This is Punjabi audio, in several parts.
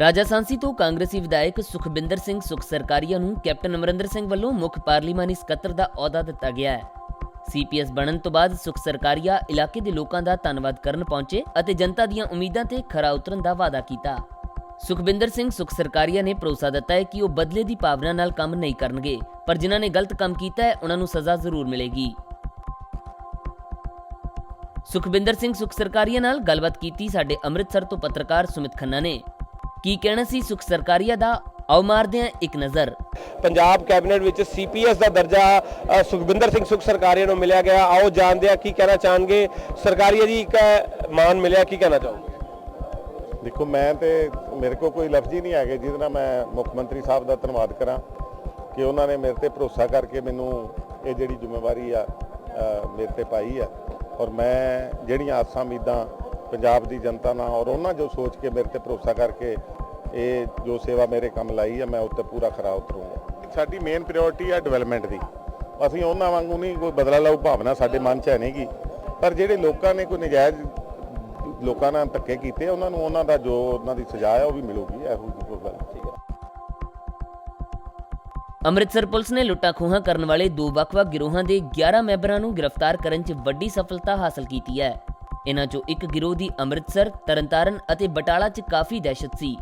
ਰਾਜਾ ਸਾਂਸੀ ਤੋਂ ਕਾਂਗਰਸੀ ਵਿਧਾਇਕ ਸੁਖਬਿੰਦਰ ਸਿੰਘ ਸੁਖ ਸਰਕਾਰੀਆ ਨੂੰ ਕੈਪਟਨ ਅਮਰਿੰਦਰ ਸਿੰਘ ਵੱਲੋਂ ਮੁੱਖ ਪਾਰਲੀਮਾਨੀ ਸਕੱਤਰ ਦਾ ਅਹੁਦਾ ਦਿੱਤਾ ਗਿਆ ਹੈ। ਸੀਪੀਐਸ ਬਣਨ ਤੋਂ ਬਾਅਦ ਸੁਖ ਸਰਕਾਰੀਆ ਇਲਾਕੇ ਦੇ ਲੋਕਾਂ ਦਾ ਧੰਨਵਾਦ ਕਰਨ ਪਹੁੰਚੇ ਅਤੇ ਜਨਤਾ ਦੀਆਂ ਉਮੀਦਾਂ ਤੇ ਖਰਾ ਉਤਰਨ ਦਾ ਵਾਅਦਾ ਕੀਤਾ। ਸੁਖਬਿੰਦਰ ਸਿੰਘ ਸੁਖ ਸਰਕਾਰੀਆ ਨੇ ਭਰੋਸਾ ਦਿੱਤਾ ਹੈ ਕਿ ਉਹ ਬਦਲੇ ਦੀ ਭਾਵਨਾ ਨਾਲ ਕੰਮ ਨਹੀਂ ਕਰਨਗੇ, ਪਰ ਜਿਨ੍ਹਾਂ ਨੇ ਗਲਤ ਕੰਮ ਕੀਤਾ ਹੈ ਉਹਨਾਂ ਨੂੰ ਸਜ਼ਾ ਜ਼ਰੂਰ ਮਿਲੇਗੀ। ਸੁਖਬਿੰਦਰ ਸਿੰਘ ਸੁਖ ਸਰਕਾਰੀਆ ਨਾਲ ਗੱਲਬਾਤ ਕੀਤੀ ਸਾਡੇ ਅੰਮ੍ਰਿਤਸਰ ਤੋਂ ਪੱਤਰਕਾਰ ਸੁਮਿਤ ਖੰਨਾ ਨੇ। ਕੀ ਕਹਿਣਾ ਸੀ ਸੁਖ ਸਰਕਾਰੀਆ ਦਾ? ਆਓ ਮਾਰਦੇ ਹਾਂ ਇੱਕ ਨਜ਼ਰ। ਪੰਜਾਬ ਕੈਬਨਿਟ ਵਿੱਚ ਸੀਪੀਐਸ ਦਾ ਦਰਜਾ ਅ, ਸੁਖਬਿੰਦਰ ਸਿੰਘ ਸੁਖ ਸਰਕਾਰੀਆ ਨੂੰ ਮਿਲਿਆ ਗਿਆ। ਆਓ ਜਾਣਦੇ ਹਾਂ ਕੀ ਕਹਿਣਾ ਚਾਹਣਗੇ। ਸਰਕਾਰੀਆ ਜੀ ਇੱਕ ਮਾਨ ਮਿਲਿਆ ਕੀ ਕਹਿਣਾ ਚਾਹੋਗੇ? ਦੇਖੋ ਮੈਂ ਤੇ ਮੇਰੇ ਕੋਲ ਕੋਈ ਲਫ਼ਜ਼ ਹੀ ਨਹੀਂ ਹੈਗੇ ਜਿਹਦੇ ਨਾਲ ਮੈਂ ਮੁੱਖ ਮੰਤਰੀ ਸਾਹਿਬ ਦਾ ਧੰਨਵਾਦ ਕਰਾਂ ਕਿ ਉਹਨਾਂ ਨੇ ਮੇਰੇ ਤੇ ਭਰੋਸਾ ਕਰਕੇ ਮੈਨੂੰ ਇਹ ਜਿਹੜੀ ਜ਼ਿੰਮੇਵਾਰੀ ਆ ਮੇਰੇ ਤੇ ਪਾਈ ਆ। ਔਰ ਮੈਂ ਜਿਹੜੀਆਂ ਆਸਾਂ ਉਮੀਦਾਂ ਪੰਜਾਬ ਦੀ ਜਨਤਾ ਨਾਲ ਔਰ ਉਹਨਾਂ ਜੋ ਸੋਚ ਕੇ ਮੇਰੇ ਤੇ ਭਰੋਸਾ ਕਰਕੇ ਇਹ ਜੋ ਸੇਵਾ ਮੇਰੇ ਕੰਮ ਲਾਈ ਆ ਮੈਂ ਉੱਤੇ ਪੂਰਾ ਖਰਾ ਉਤਰੂੰਗਾ। ਸਾਡੀ ਮੇਨ ਪ੍ਰਾਇੋਰਟੀ ਆ ਡਿਵੈਲਪਮੈਂਟ ਦੀ। ਅਸੀਂ ਉਹਨਾਂ ਵਾਂਗੂ ਨਹੀਂ ਕੋਈ ਬਦਲਾ ਲਊ ਭਾਵਨਾ ਸਾਡੇ ਮਨ 'ਚ ਹੈ ਨਹੀਂਗੀ ਪਰ ਜਿਹੜੇ ਲੋਕਾਂ ਨੇ ਕੋਈ ਨਜਾਇਜ਼ ਲੋਕਾਂ ਨਾਲ ਧੱਕੇ ਕੀਤੇ ਉਹਨਾਂ ਨੂੰ ਉਹਨਾਂ ਦਾ ਜੋ ਉਹਨਾਂ ਦੀ ਸਜ਼ਾ ਹੈ ਉਹ ਵੀ ਮਿਲੂਗੀ। ਇਹੋ ਜਿਹੀ ਕੋਈ ਗੱਲ ਨਹੀਂ। ਅੰਮ੍ਰਿਤਸਰ ਪੁਲਿਸ ਨੇ ਲੁੱਟਾਂ ਖੋਹਾਂ ਕਰਨ ਵਾਲੇ ਦੋ ਵੱਖ-ਵੱਖ ਗਿਰੋਹਾਂ ਦੇ 11 ਮੈਂਬਰਾਂ ਨੂੰ ਗ੍ਰਿਫਤਾਰ ਕਰਨ 'ਚ ਵੱਡੀ ਸਫਲਤਾ ਹਾਸਲ ਕੀਤੀ ਹੈ। ਇਹਨਾਂ 'ਚੋਂ ਇੱਕ ਗਿਰੋਹ ਦੀ ਅੰਮ੍ਰਿਤਸਰ, ਤਰਨਤਾਰਨ ਅਤੇ ਬਟਾਲਾ 'ਚ ਕਾਫੀ ਦਹਿਸ਼ਤ ਸੀ।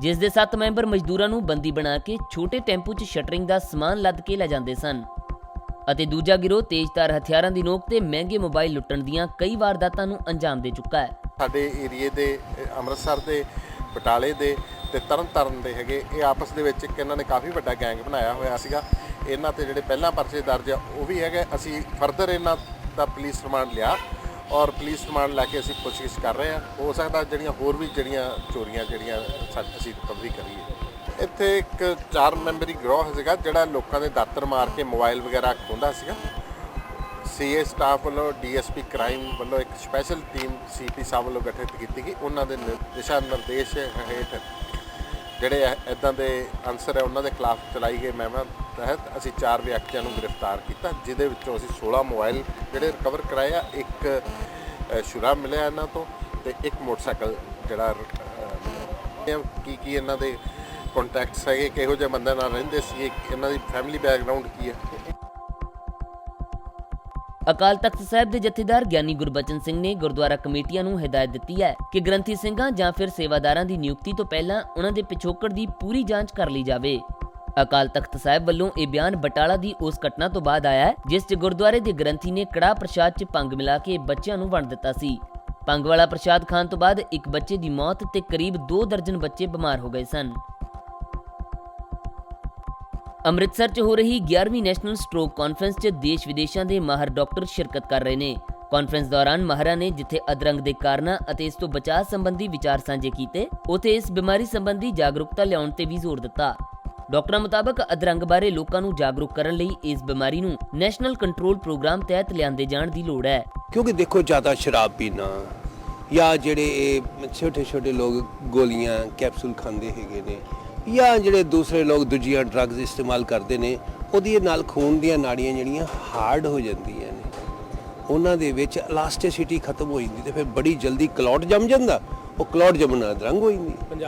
ਜਿਸ ਦੇ 7 ਮੈਂਬਰ ਮਜ਼ਦੂਰਾਂ ਨੂੰ ਬੰਦੀ ਬਣਾ ਕੇ ਛੋਟੇ ਟੈਂਪੂ 'ਚ ਸ਼ਟਰਿੰਗ ਦਾ ਸਮਾਨ ਲੱਦ ਕੇ ਲੈ ਜਾਂਦੇ ਸਨ। ਅਤੇ ਦੂਜਾ ਗਿਰੋਹ ਤੇਜ਼ਧਾਰ ਹਥਿਆਰਾਂ ਦੀ ਨੋਕ ਤੇ ਮਹਿੰਗੇ ਮੋਬਾਈਲ ਲੁੱਟਣ ਦੀਆਂ ਕਈ ਵਾਰਦਾਤਾਂ ਨੂੰ ਅੰਜਾਮ ਦੇ ਚੁੱਕਾ ਹੈ। ਸਾਡੇ ਏਰੀਏ ਦੇ, ਅੰਮ੍ਰਿਤਸਰ ਦੇ, ਬਟਾਲੇ ਦੇ ਤੇ ਤਰਨਤਾਰਨ ਦੇ ਹੈਗੇ, ਇਹ ਆਪਸ ਦੇ ਵਿੱਚ ਇੱਕ ਇਹਨਾਂ ਨੇ ਕਾਫੀ ਵੱਡਾ ਗੈਂਗ ਬਣਾਇਆ ਹੋਇਆ ਸੀਗਾ। ਇਹਨਾਂ ਤੇ ਜਿਹੜੇ ਪਹਿਲਾਂ ਪਰਚੇ ਦਰਜ ਆ, ਉਹ ਵੀ ਹੈਗੇ। ਅਸੀਂ ਫਰਦਰ ਇਹਨਾਂ ਦਾ ਪੁਲਿਸ ਰਿਮਾਂਡ ਲਿਆ। ਔਰ ਪੁਲਿਸ ਰਿਮਾਂਡ ਲੈ ਕੇ ਅਸੀਂ ਪੁੱਛਗਿੱਛ ਕਰ ਰਹੇ ਹਾਂ। ਹੋ ਸਕਦਾ ਜਿਹੜੀਆਂ ਹੋਰ ਵੀ ਜਿਹੜੀਆਂ ਚੋਰੀਆਂ, ਜਿਹੜੀਆਂ ਸਾ- ਅਸੀਂ ਰਿਕਵਰੀ ਕਰੀਏ। ਇੱਥੇ ਇੱਕ ਚਾਰ ਮੈਂਬਰੀ ਗਰੋਹ ਸੀਗਾ, ਜਿਹੜਾ ਲੋਕਾਂ ਦੇ ਦਾਤਰ ਮਾਰ ਕੇ ਮੋਬਾਈਲ ਵਗੈਰਾ ਖੋਹਦਾ ਸੀਗਾ। ਸੀਏ ਸਟਾਫ ਵੱਲੋਂ, ਡੀਐਸਪੀ ਕ੍ਰਾਈਮ ਵੱਲੋਂ ਇੱਕ ਸਪੈਸ਼ਲ ਟੀਮ ਸੀਪੀ ਸਾਹਿਬ ਵੱਲੋਂ ਗਠਿਤ ਕੀਤੀ ਗਈ। ਉਹਨਾਂ ਦੇ ਦਿਸ਼ਾ ਨਿਰਦੇਸ਼ ਹੇਠ ਜਿਹੜੇ ਇਦਾਂ ਦੇ ਅਨਸਰ ਹੈ, ਉਹਨਾਂ ਦੇ ਖਿਲਾਫ ਚਲਾਈ ਗਈ ਮਹਿਮਾ ਤਹਿਤ ਅਸੀਂ ਚਾਰ ਵਿਅਕਤੀਆਂ ਨੂੰ ਗ੍ਰਿਫਤਾਰ ਕੀਤਾ, ਜਿਹਦੇ ਵਿੱਚੋਂ ਅਸੀਂ 16 ਮੋਬਾਈਲ ਜਿਹੜੇ ਰਿਕਵਰ ਕਰਾਏ ਆ, ਇੱਕ ਸ਼ੁਰਾ ਮਿਲਿਆ ਇਹਨਾਂ ਤੋਂ ਤੇ ਇੱਕ ਮੋਟਰਸਾਈਕਲ ਜਿਹੜਾ ਕੀ ਕੀ ਇਹਨਾਂ ਦੇ ਕੰਟੈਕਟਸ ਹੈਗੇ, ਕਿਹੋ ਜਿਹੇ ਬੰਦਿਆਂ ਨਾਲ ਰਹਿੰਦੇ ਸੀ ਇਹਨਾਂ ਦੀ ਫੈਮਿਲੀ ਬੈਕਗ੍ਰਾਉਂਡ ਕੀ ਹੈ? ਅਕਾਲ ਤਖਤ ਸਾਹਿਬ ਦੇ ਜਥੇਦਾਰ ਗਿਆਨੀ ਗੁਰਬਚਨ ਸਿੰਘ ਨੇ ਗੁਰਦੁਆਰਾ ਕਮੇਟੀਆਂ ਨੂੰ ਹਦਾਇਤ ਦਿੱਤੀ ਹੈ ਕਿ ਗ੍ਰੰਥੀ ਸਿੰਘਾਂ ਜਾਂ ਫਿਰ ਸੇਵਾਦਾਰਾਂ ਦੀ ਨਿਯੁਕਤੀ ਤੋਂ ਪਹਿਲਾਂ ਉਹਨਾਂ ਦੇ ਪਿਛੋਕੜ ਦੀ ਪੂਰੀ ਜਾਂਚ ਕਰ ਲਈ ਜਾਵੇ। ਅਕਾਲ ਤਖਤ ਸਾਹਿਬ ਵੱਲੋਂ ਇਹ ਬਿਆਨ ਬਟਾਲਾ ਦੀ ਉਸ ਘਟਨਾ ਤੋਂ ਬਾਅਦ ਆਇਆ ਜਿਸ 'ਚ ਗੁਰਦੁਆਰੇ ਦੇ ਗ੍ਰੰਥੀ ਨੇ ਕੜਾ ਪ੍ਰਸ਼ਾਦ 'ਚ ਭੰਗ ਮਿਲਾ ਕੇ ਬੱਚਿਆਂ ਨੂੰ ਵੰਡ ਦਿੱਤਾ ਸੀ। ਭੰਗ ਵਾਲਾ ਪ੍ਰਸ਼ਾਦ ਖਾਣ ਤੋਂ ਬਾਅਦ ਇੱਕ ਬੱਚੇ ਦੀ ਮੌਤ ਤੇ ਕਰੀਬ 2 ਦਰਜਨ ਬੱਚੇ ਬਿਮਾਰ ਹੋ ਗਏ ਸਨ। ਅੰਮ੍ਰਿਤਸਰ 'ਚ ਹੋ ਰਹੀ 11ਵੀਂ ਨੈਸ਼ਨਲ ਸਟ੍ਰੋਕ ਕਾਨਫਰੰਸ 'ਚ ਦੇਸ਼ ਵਿਦੇਸ਼ਾਂ ਦੇ ਮਾਹਰ ਡਾਕਟਰ ਸ਼ਿਰਕਤ ਕਰ ਰਹੇ ਨੇ। ਕਾਨਫਰੰਸ ਦੌਰਾਨ ਮਾਹਰਾਂ ਨੇ ਜਿੱਥੇ ਅਧਰੰਗ ਦੇ ਕਾਰਨਾਂ ਅਤੇ ਇਸ ਤੋਂ ਬਚਾਅ ਸੰਬੰਧੀ ਵਿਚਾਰ ਸਾਂਝੇ ਕੀਤੇ, ਉੱਥੇ ਇਸ ਬਿਮਾਰੀ ਸੰਬੰਧੀ ਜਾਗਰੂਕਤਾ ਲਿਆਉਣ ਤੇ ਵੀ ਜ਼ੋਰ ਦਿੱਤਾ। ਡਾਕਟਰਾਂ ਮੁਤਾਬਕ ਅਧਰੰਗ ਬਾਰੇ ਲੋਕਾਂ ਨੂੰ ਜਾਗਰੂਕ ਕਰਨ ਲਈ ਇਸ ਬਿਮਾਰੀ ਨੂੰ ਨੈਸ਼ਨਲ ਕੰਟਰੋਲ ਪ੍ਰੋਗਰਾਮ ਤਹਿਤ ਲਿਆਂਦੇ ਜਾਣ ਦੀ ਲੋੜ ਹੈ। ਕਿਉਂਕਿ ਦੇਖੋ ਜ਼ਿਆਦਾ ਸ਼ਰਾਬ ਪੀਣਾ ਜਾਂ ਜਿਹੜੇ ਇਹ ਛੋਟੇ ਛੋਟੇ ਲੋਕ ਗੋਲੀਆਂ ਕੈਪਸੂਲ ਖਾਂਦੇ ਹੈਗੇ ਨੇ ਜਾਂ ਜਿਹੜੇ ਦੂਸਰੇ ਲੋਕ ਦੂਜੀਆਂ ਡਰੱਗਸ ਇਸਤੇਮਾਲ ਕਰਦੇ ਨੇ ਉਹਦੀ ਨਾਲ ਖੂਨ ਦੀਆਂ ਨਾੜੀਆਂ ਜਿਹੜੀਆਂ ਹਾਰਡ ਹੋ ਜਾਂਦੀਆਂ ਨੇ। ਉਹਨਾਂ ਦੇ ਵਿੱਚ ਇਲਾਸਟਿਸਿਟੀ ਖਤਮ ਹੋ ਜਾਂਦੀ ਤੇ ਫਿਰ ਬੜੀ ਜਲਦੀ ਕਲੌਟ ਜੰਮ ਜਾਂਦਾ। ਉਹ ਕਲੌਟ ਜੰਮਣ ਨਾਲ ਅਧਰੰਗ ਹੋ ਜਾਂਦੀ